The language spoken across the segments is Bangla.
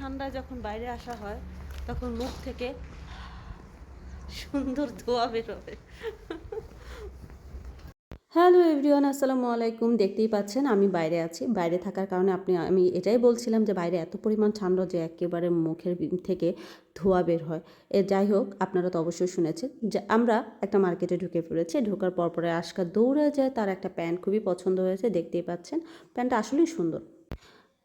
ঠান্ডায় যখন বাইরে আসা হয়, তখন মুখ থেকে সুন্দর ধোয়া বেরোবে হ্যালো এভরিওয়ান, আসসালামু আলাইকুম। দেখতেই পাচ্ছেন, আমি বাইরে আছি। বাইরে থাকার কারণে আপনি, আমি এটাই বলছিলাম যে বাইরে এত পরিমাণ ঠান্ডা যে একেবারে মুখের থেকে ধোঁয়া বের হয়। এ যাই হোক, আপনারা তো অবশ্যই শুনেছেন যে আমরা একটা মার্কেটে ঢুকে পড়েছি। ঢোকার পর পরে আজকাল দৌড়ে যায়, তার একটা প্যান্ট খুবই পছন্দ হয়েছে, দেখতেই পাচ্ছেন। প্যান্টটা আসলেই সুন্দর।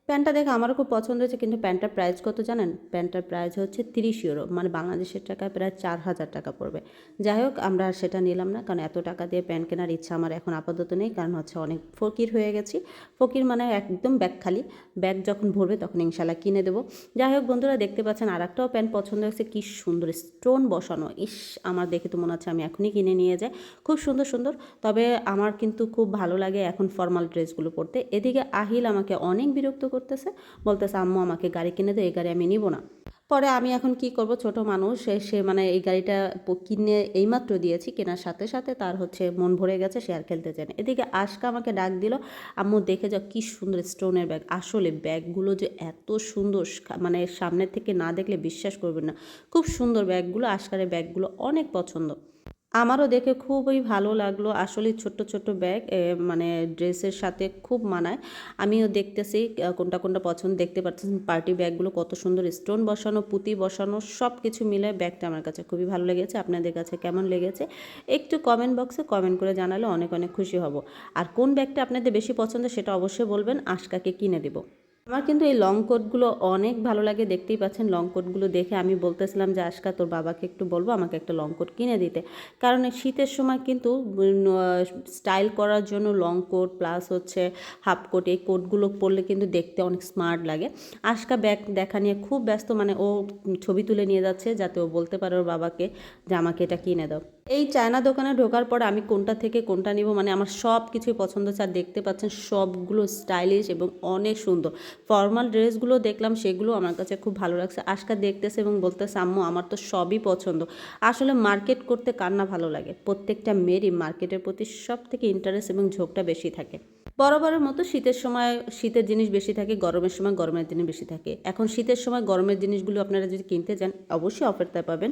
প্যান্টটা দেখে আমারও খুব পছন্দ হয়েছে, কিন্তু প্যান্টটার প্রাইস কত জানেন? প্যান্টটার প্রাইস হচ্ছে তিরিশ ইউরো মানে বাংলাদেশের টাকায় প্রায় চার হাজার টাকা পড়বে। যাই হোক, আমরা আর সেটা নিলাম না, কারণ এত টাকা দিয়ে প্যান্ট কেনার ইচ্ছা আমার এখন আপাতত নেই, কারণ হচ্ছে অনেক ফকির হয়ে গেছি। ফকির মানে একদম ব্যাগ খালি, ব্যাগ যখন ভরবে তখন ইনশাল্লাহ কিনে দেবো। যাই হোক, বন্ধুরা, দেখতে পাচ্ছেন আর একটাও প্যান্ট পছন্দ হয়েছে, কি সুন্দর স্টোন বসানো। ইস, আমার দেখে তো মনে হচ্ছে আমি এখনই কিনে নিয়ে যাই। খুব সুন্দর সুন্দর, তবে আমার কিন্তু খুব ভালো লাগে এখন ফর্মাল ড্রেসগুলো পরতে। এদিকে আহিল আমাকে অনেক বিরক্ত করতেছে, বলতেছে, আম্মু, আমাকে গাড়ি কিনে দে, এই গাড়ি আমি নিব না। পরে আমি এখন কি করব, ছোট মানুষ, সে মানে এই গাড়িটা কিনে এইমাত্র দিয়েছি, কেনার সাথে সাথে তার হচ্ছে মন ভরে গেছে, সে আর খেলতে চায় না। এদিকে আশকা আমাকে ডাক দিল, আম্মু, দেখে যাও কি সুন্দর স্টোনের ব্যাগ। আসলে ব্যাগগুলো যে এত সুন্দর মানে সামনের থেকে না দেখলে বিশ্বাস করবেন না। খুব সুন্দর ব্যাগগুলো, আশকারের ব্যাগগুলো অনেক পছন্দ। আমারও দেখে খুবই ভালো লাগল। আসলে ছোট্ট ছোট্ট ব্যাগ মানে ড্রেসের সাথে খুব মানায়। আমিও দেখতেছি কোনটা কোনটা পছন্দ দেখতে পাচ্ছেন পার্টি ব্যাগগুলো কত সুন্দর, স্টোন বসানো, পুঁতি বসানো সব কিছু মিলে ব্যাগটা আমার কাছে খুবই ভালো লেগেছে। আপনাদের কাছে কেমন লেগেছে? একটু কমেন্ট বক্সে কমেন্ট করে জানালে অনেক অনেক খুশি হব। আর কোন ব্যাগটা আপনাদের বেশি পছন্দ সেটা অবশ্যই বলবেন, আশকাকে কিনে দেবো। আমার কিন্তু এই লং কোটগুলো অনেক ভালো লাগে, দেখতেই পাচ্ছেন লং কোটগুলো দেখে আমি বলতেছিলাম যে আজকা তোর বাবাকে একটু বলব আমাকে একটা লং কোট কিনে দিতে। কারণ শীতের সময় কিন্তু স্টাইল করার জন্য লং কোট প্লাস হচ্ছে হাফ কোট এই কোটগুলো পরলে কিন্তু দেখতে অনেক স্মার্ট লাগে। আজকা ব্যাগ দেখা নিয়ে খুব ব্যস্ত মানে ও ছবি তুলে নিয়ে যাচ্ছে যাতে ও বলতে পারে ওর বাবাকে যে, আমাকে এটা কিনে দাও। এই চায়না দোকানে ঢোকার পর আমি কোনটা থেকে কোনটা নিব মানে আমার সব কিছুই পছন্দ আর দেখতে পাচ্ছেন সবগুলো স্টাইলিশ এবং অনেক সুন্দর। ফর্মাল ড্রেসগুলো দেখলাম, সেগুলো আমার কাছে খুব ভালো লাগছে। আজকা দেখতেছে এবং বলতেছে, আম্মু, আমার তো সবই পছন্দ। আসলে মার্কেট করতে কার না ভালো লাগে? প্রত্যেকটা মেয়েরই মার্কেটের প্রতি সব থেকে ইন্টারেস্ট এবং ঝোঁকটা বেশি থাকে। বরাবরের মতো শীতের সময় শীতের জিনিস বেশি থাকে, গরমের সময় গরমের জিনিস বেশি থাকে। এখন শীতের সময় গরমের জিনিসগুলো আপনারা যদি কিনতে যান অবশ্যই অফারটা পাবেন।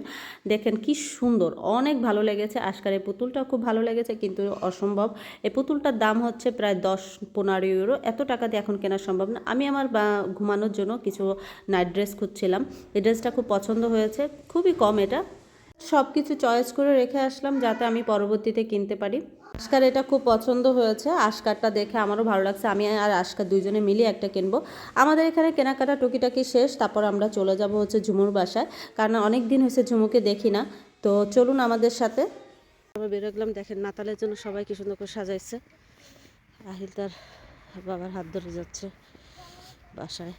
দেখেন কি সুন্দর, অনেক ভালো লেগেছে। আজকাল এই পুতুলটাও খুব ভালো লেগেছে, কিন্তু অসম্ভব। এই পুতুলটার দাম হচ্ছে প্রায় দশ, পনেরো ইউরো। এত টাকা দিয়ে এখন কেনা সম্ভব না। আমি আমার ঘুমানোর জন্য কিছু নাইট ড্রেস খুঁজছিলাম। এই ড্রেসটা খুব পছন্দ হয়েছে, খুবই কম এটা। সব কিছু চয়েস করে রেখে আসলাম, যাতে আমি পরবর্তীতে কিনতে পারি। আশকার এটা খুব পছন্দ হয়েছে। আশকারটা দেখে আমারও ভালো লাগছে। আমি আর আশকার দুইজনে মিলিয়ে একটা কিনবো। আমাদের এখানে কেনাকাটা টুকিটাকি শেষ। তারপর আমরা চলে যাব হচ্ছে ঝুমুর বাসায়। কারণ অনেক দিন হয়েছে ঝুমুকে দেখি না। তো চলুন আমাদের সাথে। আমরা বেরোগলাম দেখেন, নাতালের জন্য সবাই কি সুন্দর করে সাজাইছে। আহিল তার বাবার হাত ধরে যাচ্ছে বাসায়।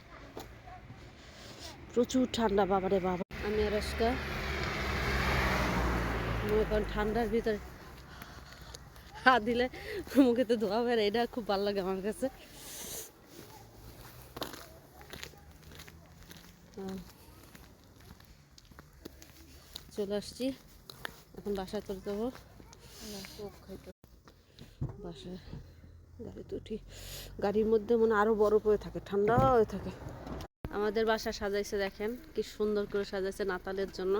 প্রচুর ঠান্ডা, বাবারে বাবা। আমি আর আজকা ঠান্ডার ভিতরে হাত দিলে মুখে তো ধোয়া বের এটা খুব ভালো লাগে আমার কাছে। চলে আসছি। এখন বাসায় চলে যাব। বাসায় গাড়িতে উঠি। গাড়ির মধ্যে মনে হয় আরও বরফ হয়ে থাকে ঠান্ডা হয়ে থাকে। আমাদের বাসা সাজাইছে দেখেন কি সুন্দর করে সাজাইছে নাতালের জন্য।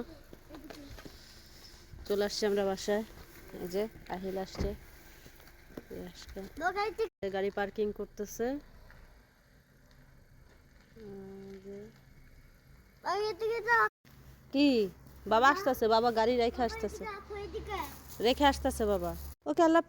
চলে আসছি আমরা বাসায়। এই যে আহিল আসছে। গাড়ি পার্কিং করতেছে। কি? বাবা আসতেছে, বাবা গাড়ি রেখে আসতেছে। রেখে আসতেছে বাবা। ওকে, আল্লাহ